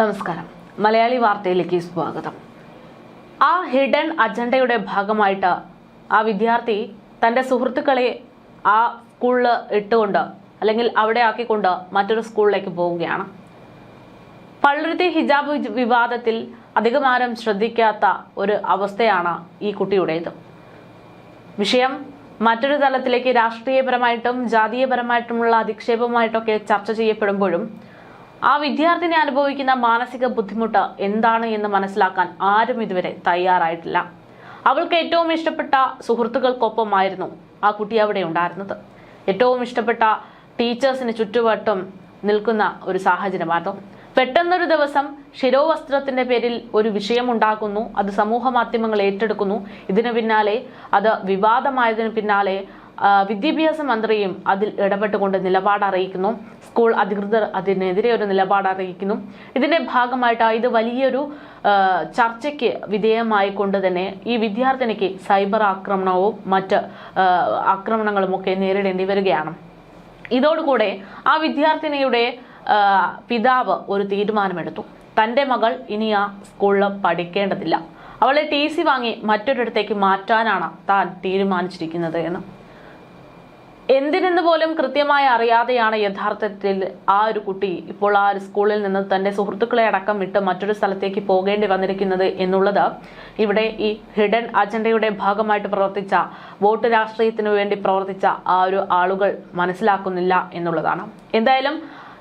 നമസ്കാരം. മലയാളി വാർത്തയിലേക്ക് സ്വാഗതം. ആ ഹിഡൻ അജണ്ടയുടെ ഭാഗമായിട്ട് ആ വിദ്യാർത്ഥി തന്റെ സുഹൃത്തുക്കളെ ആ സ്കൂളിൽ ഇട്ടുകൊണ്ട് അല്ലെങ്കിൽ അവിടെ ആക്കിക്കൊണ്ട് മറ്റൊരു സ്കൂളിലേക്ക് പോവുകയാണ്. പള്ളുരുത്തി ഹിജാബ് വിവാദത്തിൽ അധികമാരും ശ്രദ്ധിക്കാത്ത ഒരു അവസ്ഥയാണ് ഈ കുട്ടിയുടേത്. വിഷയം മറ്റൊരു തലത്തിലേക്ക് രാഷ്ട്രീയപരമായിട്ടും ജാതീയപരമായിട്ടുമുള്ള അധിക്ഷേപമായിട്ടൊക്കെ ചർച്ച ചെയ്യപ്പെടുമ്പോഴും ആ വിദ്യാർത്ഥിനി അനുഭവിക്കുന്ന മാനസിക ബുദ്ധിമുട്ട് എന്താണ് എന്ന് മനസ്സിലാക്കാൻ ആരും ഇതുവരെ തയ്യാറായിട്ടില്ല. അവൾക്ക് ഏറ്റവും ഇഷ്ടപ്പെട്ട സുഹൃത്തുക്കൾക്കൊപ്പമായിരുന്നു ആ കുട്ടി അവിടെ ഉണ്ടായിരുന്നത്. ഏറ്റവും ഇഷ്ടപ്പെട്ട ടീച്ചേഴ്സിന് ചുറ്റുവട്ടം നിൽക്കുന്ന ഒരു സാഹചര്യമായിരുന്നു. പെട്ടെന്നൊരു ദിവസം ശിരോവസ്ത്രത്തിന്റെ പേരിൽ ഒരു വിഷയം ഉണ്ടാക്കുന്നു അത് സമൂഹ മാധ്യമങ്ങൾ ഏറ്റെടുക്കുന്നു. ഇതിനു പിന്നാലെ അത് വിവാദമായതിനു പിന്നാലെ വിദ്യാഭ്യാസ മന്ത്രിയും അതിൽ ഇടപെട്ടുകൊണ്ട് നിലപാട് അറിയിക്കുന്നു. സ്കൂൾ അധികൃതർ അതിനെതിരെ ഒരു നിലപാട് അറിയിക്കുന്നു. ഇതിന്റെ ഭാഗമായിട്ട് ഇത് വലിയൊരു ചർച്ചയ്ക്ക് വിധേയമായിക്കൊണ്ട് തന്നെ ഈ വിദ്യാർത്ഥിനിക്ക് സൈബർ ആക്രമണവും മറ്റ് ആക്രമണങ്ങളും ഒക്കെ നേരിടേണ്ടി വരികയാണ്. ഇതോടുകൂടെ ആ വിദ്യാർത്ഥിനിയുടെ പിതാവ് ഒരു തീരുമാനമെടുത്തു. തന്റെ മകൾ ഇനി ആ സ്കൂളിൽ പഠിക്കേണ്ടതില്ല. അവളെ ടി സി വാങ്ങി മറ്റൊരിടത്തേക്ക് മാറ്റാനാണ് താൻ തീരുമാനിച്ചിരിക്കുന്നത് എന്ന്. എന്തിനെന്ന് പോലും കൃത്യമായി അറിയാതെയാണ് യഥാർത്ഥത്തിൽ ആ ഒരു കുട്ടി ഇപ്പോൾ ആ ഒരു സ്കൂളിൽ നിന്ന് തന്റെ സുഹൃത്തുക്കളെ അടക്കം വിട്ട് മറ്റൊരു സ്ഥലത്തേക്ക് പോകേണ്ടി വന്നിരിക്കുന്നത് എന്നുള്ളത് ഇവിടെ ഈ ഹിഡൻ അജണ്ടയുടെ ഭാഗമായിട്ട് പ്രവർത്തിച്ച വോട്ട് രാഷ്ട്രീയത്തിനു വേണ്ടി പ്രവർത്തിച്ച ആ ഒരു ആളുകൾ മനസ്സിലാക്കുന്നില്ല എന്നുള്ളതാണ്. എന്തായാലും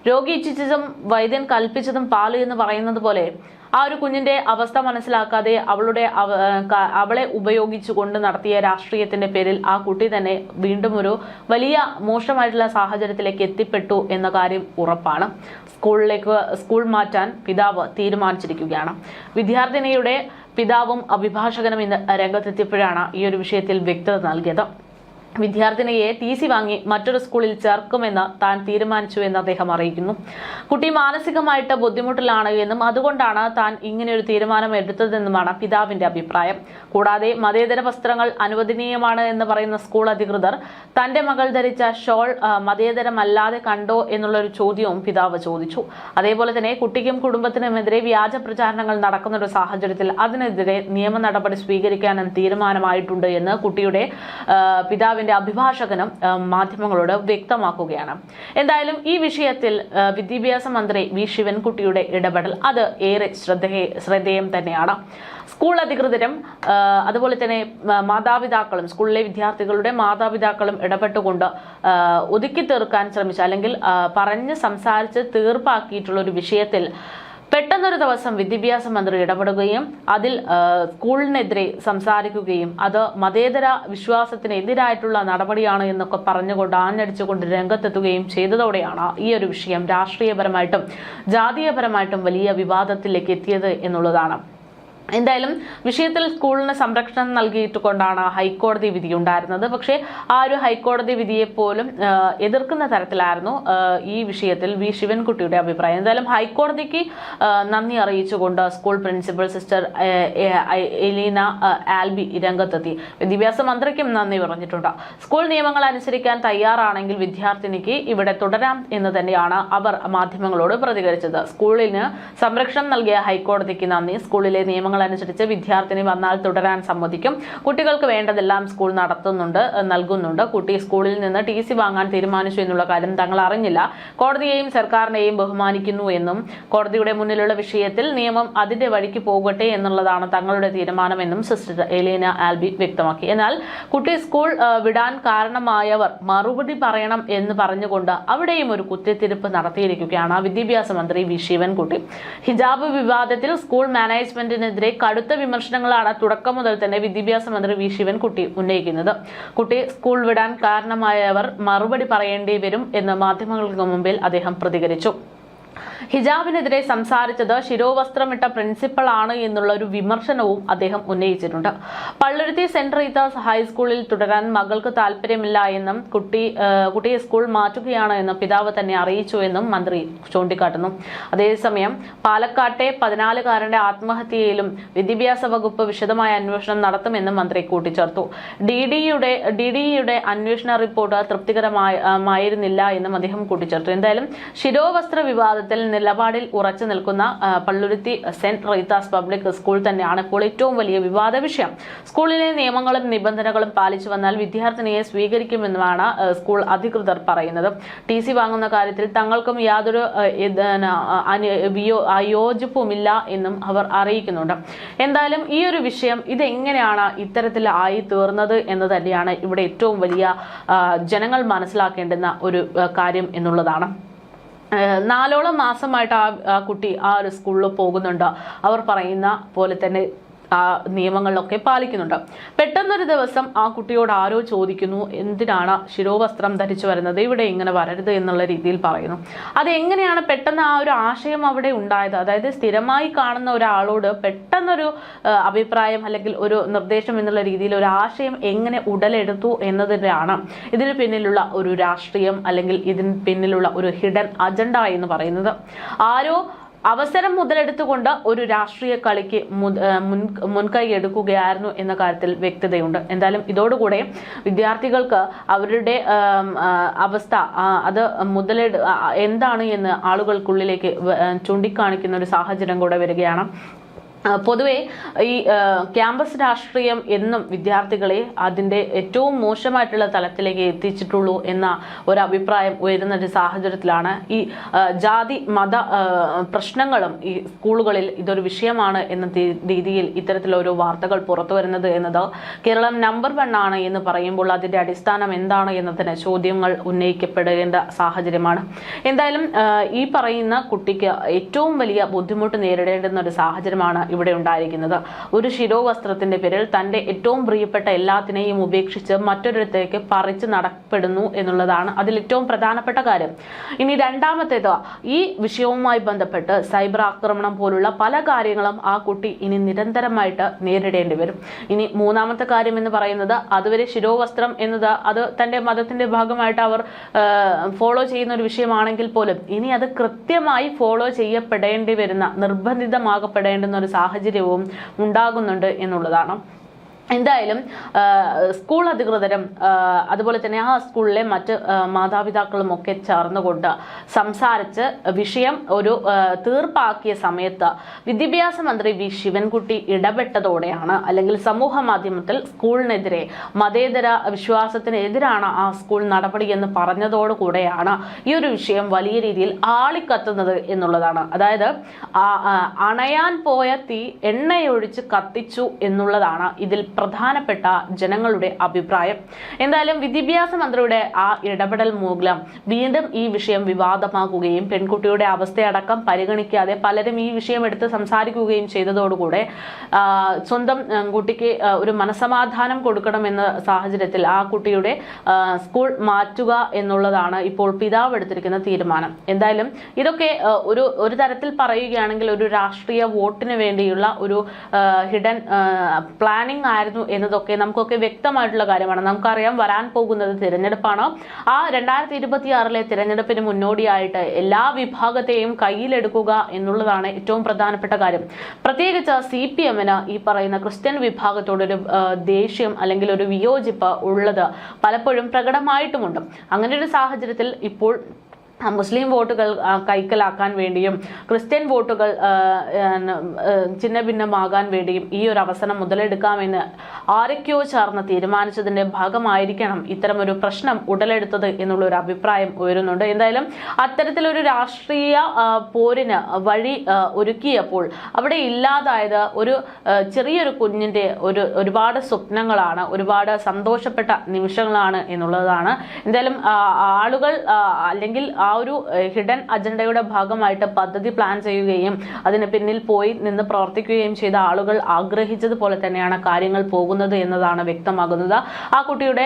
രോഗി ഇച്ഛിച്ചതും വൈദ്യൻ കൽപ്പിച്ചതും പാൽ എന്ന് പറയുന്നത് പോലെ ആ ഒരു കുഞ്ഞിന്റെ അവസ്ഥ മനസ്സിലാക്കാതെ അവളുടെ അവളെ ഉപയോഗിച്ചുകൊണ്ട് നടത്തിയ രാഷ്ട്രീയത്തിന്റെ പേരിൽ ആ കുട്ടി തന്നെ വീണ്ടും ഒരു വലിയ മോശമായിട്ടുള്ള സാഹചര്യത്തിലേക്ക് എത്തിപ്പെട്ടു എന്ന കാര്യം ഉറപ്പാണ്. സ്കൂളിലേക്ക് സ്കൂൾ മാറ്റാൻ പിതാവ് തീരുമാനിച്ചിരിക്കുകയാണ്. വിദ്യാർത്ഥിനിയുടെ പിതാവും അഭിഭാഷകനും ഇന്ന് രംഗത്തെത്തിയപ്പോഴാണ് ഈ ഒരു വിഷയത്തിൽ വ്യക്തത നൽകിയത്. വിദ്യാർത്ഥിനിയെ ടി സി വാങ്ങി മറ്റൊരു സ്കൂളിൽ ചേർക്കുമെന്ന് താൻ തീരുമാനിച്ചു എന്ന് അദ്ദേഹം അറിയിക്കുന്നു. കുട്ടി മാനസികമായിട്ട് ബുദ്ധിമുട്ടിലാണ് എന്നും അതുകൊണ്ടാണ് താൻ ഇങ്ങനെ ഒരു തീരുമാനം എടുത്തതെന്നുമാണ് പിതാവിന്റെ അഭിപ്രായം. കൂടാതെ മതേതര വസ്ത്രങ്ങൾ അനുവദനീയമാണ് എന്ന് പറയുന്ന സ്കൂൾ അധികൃതർ തന്റെ മകൾ ധരിച്ച ഷോൾ മതേതരമല്ലാതെ കണ്ടോ എന്നുള്ളൊരു ചോദ്യവും പിതാവ് ചോദിച്ചു. അതേപോലെ തന്നെ കുട്ടിക്കും കുടുംബത്തിനുമെതിരെ വ്യാജ പ്രചാരണങ്ങൾ നടക്കുന്ന ഒരു സാഹചര്യത്തിൽ അതിനെതിരെ നിയമ നടപടി സ്വീകരിക്കാനും തീരുമാനമായിട്ടുണ്ട് എന്ന് കുട്ടിയുടെ ആ, പിതാവിന്റെ അഭിഭാഷകനും മാധ്യമങ്ങളോട് വ്യക്തമാക്കുകയാണ്. എന്തായാലും ഈ വിഷയത്തിൽ വിദ്യാഭ്യാസ മന്ത്രി വി. ശിവൻകുട്ടിയുടെ ഇടപെടൽ അത് ഏറെ ശ്രദ്ധേയ ശ്രദ്ധേയം തന്നെയാണ്. സ്കൂൾ അധികൃതരും അതുപോലെ തന്നെ മാതാപിതാക്കളും സ്കൂളിലെ വിദ്യാർത്ഥികളുടെ മാതാപിതാക്കളും ഇടപെട്ടുകൊണ്ട് ഒതുക്കി തീർക്കാൻ ശ്രമിച്ച അല്ലെങ്കിൽ പറഞ്ഞ് സംസാരിച്ച് തീർപ്പാക്കിയിട്ടുള്ള ഒരു വിഷയത്തിൽ പെട്ടെന്നൊരു ദിവസം വിദ്യാഭ്യാസ മന്ത്രി ഇടപെടുകയും അതിൽ സ്കൂളിനെതിരെ സംസാരിക്കുകയും അത് മതേതര വിശ്വാസത്തിന് എതിരായിട്ടുള്ള നടപടിയാണ് എന്നൊക്കെ പറഞ്ഞുകൊണ്ട് ആഞ്ഞടിച്ചുകൊണ്ട് രംഗത്തെത്തുകയും ചെയ്തതോടെയാണ് ഈ ഒരു വിഷയം രാഷ്ട്രീയപരമായിട്ടും ജാതീയപരമായിട്ടും വലിയ വിവാദത്തിലേക്ക് എത്തിയത് എന്നുള്ളതാണ്. എന്തായാലും വിഷയത്തിൽ സ്കൂളിന് സംരക്ഷണം നൽകിയിട്ട് കൊണ്ടാണ് ഹൈക്കോടതി വിധി ഉണ്ടായിരുന്നത്. പക്ഷേ ആ ഒരു ഹൈക്കോടതി വിധിയെ പോലും എതിർക്കുന്ന തരത്തിലായിരുന്നു ഈ വിഷയത്തിൽ വി. ശിവൻകുട്ടിയുടെ അഭിപ്രായം. എന്തായാലും ഹൈക്കോടതിക്ക് നന്ദി അറിയിച്ചുകൊണ്ട് school principal sister Elina Albi രംഗത്തെത്തി. വിദ്യാഭ്യാസ മന്ത്രിക്കും നന്ദി പറഞ്ഞിട്ടുണ്ട്. സ്കൂൾ നിയമങ്ങൾ അനുസരിക്കാൻ തയ്യാറാണെങ്കിൽ വിദ്യാർത്ഥിനിക്ക് ഇവിടെ തുടരാം എന്ന് തന്നെയാണ് അവർ മാധ്യമങ്ങളോട് പ്രതികരിച്ചത്. സ്കൂളിന് സംരക്ഷണം നൽകിയ ഹൈക്കോടതിക്ക് നന്ദി. സ്കൂളിലെ നിയമങ്ങൾ അനുസരിച്ച് വിദ്യാർത്ഥിനി വന്നാൽ തുടരാൻ സമ്മതിക്കും. കുട്ടികൾക്ക് വേണ്ടതെല്ലാം സ്കൂൾ നടത്തുന്നുണ്ട് നൽകുന്നുണ്ട്. കുട്ടി സ്കൂളിൽ നിന്ന് ടി സി വാങ്ങാൻ തീരുമാനിച്ചു എന്നുള്ള കാര്യം തങ്ങൾ അറിഞ്ഞില്ല. കോടതിയെയും സർക്കാരിനെയും ബഹുമാനിക്കുന്നു എന്നും കോടതിയുടെ മുന്നിലുള്ള വിഷയത്തിൽ നിയമം അതിന്റെ വഴിക്ക് പോകട്ടെ എന്നുള്ളതാണ് തങ്ങളുടെ തീരുമാനമെന്നും സിസ്റ്റർ എലീന ആൽബി വ്യക്തമാക്കി. എന്നാൽ കുട്ടി സ്കൂൾ വിടാൻ കാരണമായവർ മറുപടി പറയണം എന്ന് പറഞ്ഞുകൊണ്ട് അവിടെയും ഒരു കുത്തിത്തിരിപ്പ് നടത്തിയിരിക്കുകയാണ് വിദ്യാഭ്യാസ മന്ത്രി വി. ശിവൻകുട്ടി. ഹിജാബ് വിവാദത്തിൽ സ്കൂൾ മാനേജ്മെന്റിനെതിരെ കടുത്ത വിമർശനങ്ങളാണ് തുടക്കം മുതൽ തന്നെ വിദ്യാഭ്യാസ മന്ത്രി വി ശിവൻകുട്ടി ഉന്നയിക്കുന്നത്. കുട്ടി സ്കൂൾ വിടാൻ കാരണമായവർ മറുപടി പറയേണ്ടി വരും എന്ന് മാധ്യമങ്ങൾക്ക് മുമ്പിൽ അദ്ദേഹം പ്രതികരിച്ചു. ഹിജാബിനെതിരെ സംസാരിച്ചത് ശിരോവസ്ത്രമിട്ട പ്രിൻസിപ്പൾ ആണ് എന്നുള്ള ഒരു വിമർശനവും അദ്ദേഹം ഉന്നയിച്ചിട്ടുണ്ട്. പള്ളുരുത്തി സെന്റ് റീതാസ് ഹൈസ്കൂളിൽ തുടരാൻ മകൾക്ക് താല്പര്യമില്ല എന്നും കുട്ടി കുട്ടിയെ സ്കൂൾ മാറ്റുകയാണ് എന്നും പിതാവ് തന്നെ അറിയിച്ചു എന്നും മന്ത്രി ചൂണ്ടിക്കാട്ടുന്നു. അതേസമയം പാലക്കാട്ടെ പതിനാലുകാരന്റെ ആത്മഹത്യയിലും വിദ്യാഭ്യാസ വകുപ്പ് വിശദമായ അന്വേഷണം നടത്തുമെന്നും മന്ത്രി കൂട്ടിച്ചേർത്തു. ഡി ഡിയുടെ ഡി ഡിയുടെ അന്വേഷണ റിപ്പോർട്ട് തൃപ്തികരമായിരുന്നില്ല എന്നും അദ്ദേഹം കൂട്ടിച്ചേർത്തു. എന്തായാലും ശിരോവസ്ത്ര വിവാദത്തിൽ നിലപാടിൽ ഉറച്ചു നിൽക്കുന്ന Palluruthy saint Rita's public school തന്നെയാണ് ഇപ്പോൾ ഏറ്റവും വലിയ വിവാദ വിഷയം. സ്കൂളിലെ നിയമങ്ങളും നിബന്ധനകളും പാലിച്ചു വന്നാൽ വിദ്യാർത്ഥിനിയെ സ്വീകരിക്കുമെന്നാണ് സ്കൂൾ അധികൃതർ പറയുന്നത്. ടി സി വാങ്ങുന്ന കാര്യത്തിൽ തങ്ങൾക്കും യാതൊരു അയോജിപ്പുമില്ല എന്നും അവർ അറിയിക്കുന്നുണ്ട്. എന്തായാലും ഈ ഒരു വിഷയം ഇതെങ്ങനെയാണ് ഇത്തരത്തിൽ ആയി തീർന്നത് എന്ന് തന്നെയാണ് ഇവിടെ ഏറ്റവും വലിയ ജനങ്ങൾ മനസ്സിലാക്കേണ്ടുന്ന ഒരു കാര്യം എന്നുള്ളതാണ്. നാലോളം മാസമായിട്ട് ആ കുട്ടി ആ ഒരു സ്കൂളിൽ പോകുന്നുണ്ട്. അവർ പറയുന്ന പോലെ തന്നെ ആ നിയമങ്ങളിലൊക്കെ പാലിക്കുന്നുണ്ട്. പെട്ടെന്നൊരു ദിവസം ആ കുട്ടിയോട് ആരോ ചോദിക്കുന്നു എന്തിനാണ് ശിരോവസ്ത്രം ധരിച്ചു വരുന്നത്? ഇവിടെ ഇങ്ങനെ വരരുത് എന്നുള്ള രീതിയിൽ പറയുന്നു. അത് എങ്ങനെയാണ് പെട്ടെന്ന് ആ ഒരു ആശയം അവിടെ ഉണ്ടായത്? അതായത് സ്ഥിരമായി കാണുന്ന ഒരാളോട് പെട്ടെന്നൊരു അഭിപ്രായം അല്ലെങ്കിൽ ഒരു നിർദ്ദേശം എന്നുള്ള രീതിയിൽ ഒരു ആശയം എങ്ങനെ ഉടലെടുത്തു എന്നതിനാണ് ഇതിന് പിന്നിലുള്ള ഒരു രാഷ്ട്രീയം അല്ലെങ്കിൽ ഇതിന് പിന്നിലുള്ള ഒരു ഹിഡൻ അജണ്ട എന്ന് പറയുന്നത്. ആരോ അവസരം മുതലെടുത്തുകൊണ്ട് ഒരു രാഷ്ട്രീയ കളിക്ക് മുൻ- മുൻകൈ എടുക്കുകയായിരുന്നു എന്ന കാര്യത്തിൽ വ്യക്തതയുണ്ട്. എന്തായാലും ഇതോടുകൂടെ വിദ്യാർത്ഥികൾക്ക് അവരുടെ അവസ്ഥ അത് മുതലെടു എന്താണ് എന്ന് ആളുകൾക്കുള്ളിലേക്ക് ചൂണ്ടിക്കാണിക്കുന്ന ഒരു സാഹചര്യം കൂടെ വരികയാണ്. പൊതുവെ ഈ ക്യാമ്പസ് രാഷ്ട്രീയം എന്നും വിദ്യാർത്ഥികളെ അതിന്റെ ഏറ്റവും മോശമായിട്ടുള്ള തലത്തിലേക്ക് എത്തിച്ചിട്ടുള്ളൂ എന്ന ഒരു അഭിപ്രായം ഉയരുന്ന ഒരു സാഹചര്യത്തിലാണ്. ഈ ജാതി മത പ്രശ്നങ്ങളും ഈ സ്കൂളുകളിൽ ഇതൊരു വിഷയമാണ് എന്ന രീതിയിൽ ഇത്തരത്തിലൊരു വാർത്തകൾ പുറത്തു വരുന്നത് എന്നത് കേരളം നമ്പർ വൺ ആണ് എന്ന് പറയുമ്പോൾ അതിന്റെ അടിസ്ഥാനം എന്താണ് എന്നതിന് ചോദ്യങ്ങൾ ഉന്നയിക്കപ്പെടേണ്ട സാഹചര്യമാണ്. എന്തായാലും ഈ പറയുന്ന കുട്ടിക്ക് ഏറ്റവും വലിയ ബുദ്ധിമുട്ട് നേരിടേണ്ടുന്ന ഒരു സാഹചര്യമാണ് ഇവിടെ ഉണ്ടായിരിക്കുന്നത്. ഒരു ശിരോവസ്ത്രത്തിന്റെ പേരിൽ തന്റെ ഏറ്റവും പ്രിയപ്പെട്ട എല്ലാത്തിനെയും ഉപേക്ഷിച്ച് മറ്റൊരിടത്തേക്ക് പറിച്ചു നടപ്പെടുന്നു എന്നുള്ളതാണ് അതിൽ ഏറ്റവും പ്രധാനപ്പെട്ട കാര്യം. ഇനി രണ്ടാമത്തേത് ഈ വിഷയവുമായി ബന്ധപ്പെട്ട് സൈബർ ആക്രമണം പോലുള്ള പല കാര്യങ്ങളും ആ കുട്ടി ഇനി നിരന്തരമായിട്ട് നേരിടേണ്ടി വരും. ഇനി മൂന്നാമത്തെ കാര്യം എന്ന് പറയുന്നത് അതുവരെ ശിരോവസ്ത്രം എന്നത് അത് തന്റെ മതത്തിന്റെ ഭാഗമായിട്ട് അവർ ഫോളോ ചെയ്യുന്ന ഒരു വിഷയമാണെങ്കിൽ പോലും ഇനി അത് കൃത്യമായി ഫോളോ ചെയ്യപ്പെടേണ്ടി വരുന്ന നിർബന്ധിതമാകപ്പെടേണ്ടുന്ന ഒരു സാഹചര്യവും ഉണ്ടാകുന്നുണ്ട് എന്നുള്ളതാണ് എന്തായാലും സ്കൂൾ അധികൃതരും അതുപോലെ തന്നെ ആ സ്കൂളിലെ മറ്റ് മാതാപിതാക്കളും ഒക്കെ ചേർന്നുകൊണ്ട് സംസാരിച്ച് വിഷയം ഒരു തീർപ്പാക്കിയ സമയത്ത് വിദ്യാഭ്യാസ മന്ത്രി വി. ശിവൻകുട്ടി ഇടപെട്ടതോടെയാണ് അല്ലെങ്കിൽ സമൂഹ മാധ്യമത്തിൽ സ്കൂളിനെതിരെ മതേതര വിശ്വാസത്തിനെതിരാണ് ആ സ്കൂൾ നടപടി എന്ന് പറഞ്ഞതോടുകൂടെയാണ് ഈ ഒരു വിഷയം വലിയ രീതിയിൽ ആളിക്കത്തുന്നത് എന്നുള്ളതാണ്. അതായത് അണയാൻ പോയ തീ എണ്ണയൊഴിച്ച് കത്തിച്ചു എന്നുള്ളതാണ് ഇതിൽ പ്രധാനപ്പെട്ട ജനങ്ങളുടെ അഭിപ്രായം. എന്തായാലും വിദ്യാഭ്യാസ മന്ത്രിയുടെ ആ ഇടപെടൽ മൂലം വീണ്ടും ഈ വിഷയം വിവാദമാകുകയും പെൺകുട്ടിയുടെ അവസ്ഥയടക്കം പരിഗണിക്കാതെ പലരും ഈ വിഷയം എടുത്ത് സംസാരിക്കുകയും ചെയ്തതോടുകൂടെ സ്വന്തം കുട്ടിക്ക് ഒരു മനസമാധാനം കൊടുക്കണമെന്ന സാഹചര്യത്തിൽ ആ കുട്ടിയുടെ സ്കൂൾ മാറ്റുക എന്നുള്ളതാണ് ഇപ്പോൾ പിതാവ് എടുത്തിരിക്കുന്ന തീരുമാനം. എന്തായാലും ഇതൊക്കെ ഒരു ഒരു തരത്തിൽ പറയുകയാണെങ്കിൽ ഒരു രാഷ്ട്രീയ വോട്ടിന് വേണ്ടിയുള്ള ഒരു ഹിഡൻ പ്ലാനിംഗ് ആയിരുന്നു എന്നതൊക്കെ നമുക്കൊക്കെ വ്യക്തമായിട്ടുള്ള കാര്യമാണ്. നമുക്കറിയാം വരാൻ പോകുന്നത് തിരഞ്ഞെടുപ്പാണ്. ആ രണ്ടായിരത്തി ഇരുപത്തിയാറിലെ തിരഞ്ഞെടുപ്പിന് മുന്നോടിയായിട്ട് എല്ലാ വിഭാഗത്തെയും കയ്യിലെടുക്കുക എന്നുള്ളതാണ് ഏറ്റവും പ്രധാനപ്പെട്ട കാര്യം. പ്രത്യേകിച്ച് സി പി എമ്മിന് ഈ പറയുന്ന ക്രിസ്ത്യൻ വിഭാഗത്തോടൊരു ദേഷ്യം അല്ലെങ്കിൽ ഒരു വിയോജിപ്പ് ഉള്ളത് പലപ്പോഴും പ്രകടമായിട്ടുമുണ്ട്. അങ്ങനെ ഒരു സാഹചര്യത്തിൽ ഇപ്പോൾ മുസ്ലിം വോട്ടുകൾ കൈക്കലാക്കാൻ വേണ്ടിയും ക്രിസ്ത്യൻ വോട്ടുകൾ ആ, ഭിന്നമാകാൻ വേണ്ടിയും ഈ ഒരു അവസരം മുതലെടുക്കാമെന്ന് ആരൊക്കെയോ ചേർന്ന് തീരുമാനിച്ചതിന്റെ ഭാഗമായിരിക്കണം ഇത്തരമൊരു പ്രശ്നം ഉടലെടുത്തത് എന്നുള്ള ഒരു അഭിപ്രായം ഉയരുന്നുണ്ട്. എന്തായാലും അത്തരത്തിലൊരു രാഷ്ട്രീയ പോരിന് വഴി ഒരുക്കിയപ്പോൾ അവിടെ ഇല്ലാതായത് ഒരു ചെറിയൊരു കുഞ്ഞിന്റെ ഒരു ഒരുപാട് സ്വപ്നങ്ങളാണ് ഒരുപാട് സന്തോഷപ്പെട്ട നിമിഷങ്ങളാണ് എന്നുള്ളതാണ്. എന്തായാലും ആളുകൾ അല്ലെങ്കിൽ ഒരു ഹിഡൻ അജണ്ടയുടെ ഭാഗമായിട്ട് പദ്ധതി പ്ലാൻ ചെയ്യുകയും അതിന് പിന്നിൽ പോയി നിന്ന് പ്രവർത്തിക്കുകയും ചെയ്ത ആളുകൾ ആഗ്രഹിച്ചതുപോലെ തന്നെയാണ് കാര്യങ്ങൾ പോകുന്നത് എന്നതാണ് വ്യക്തമാകുന്നത്. ആ കുട്ടിയുടെ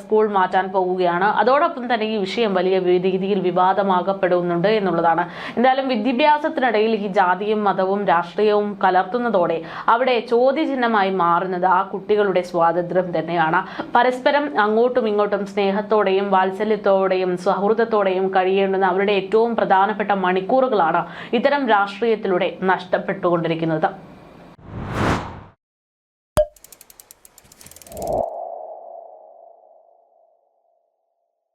സ്കൂൾ മാറ്റാൻ പോവുകയാണ്. അതോടൊപ്പം തന്നെ ഈ വിഷയം വലിയ രീതിയിൽ വിവാദമാകപ്പെടുന്നുണ്ട് എന്നുള്ളതാണ്. എന്തായാലും വിദ്യാഭ്യാസത്തിനിടയിൽ ഈ ജാതിയും മതവും രാഷ്ട്രീയവും കലർത്തുന്നതോടെ അവിടെ ചോദ്യചിഹ്നമായി മാറുന്നത് ആ കുട്ടികളുടെ സ്വാതന്ത്ര്യം തന്നെയാണ്. പരസ്പരം അങ്ങോട്ടും ഇങ്ങോട്ടും സ്നേഹത്തോടെയും വാത്സല്യത്തോടെയും സൗഹൃദത്തോടെയും കഴിയേണ്ടുന്ന അവരുടെ ഏറ്റവും പ്രധാനപ്പെട്ട മണിക്കൂറുകളാണ് ഇത്തരം രാഷ്ട്രീയത്തിലൂടെ നഷ്ടപ്പെട്ടുകൊണ്ടിരിക്കുന്നത്.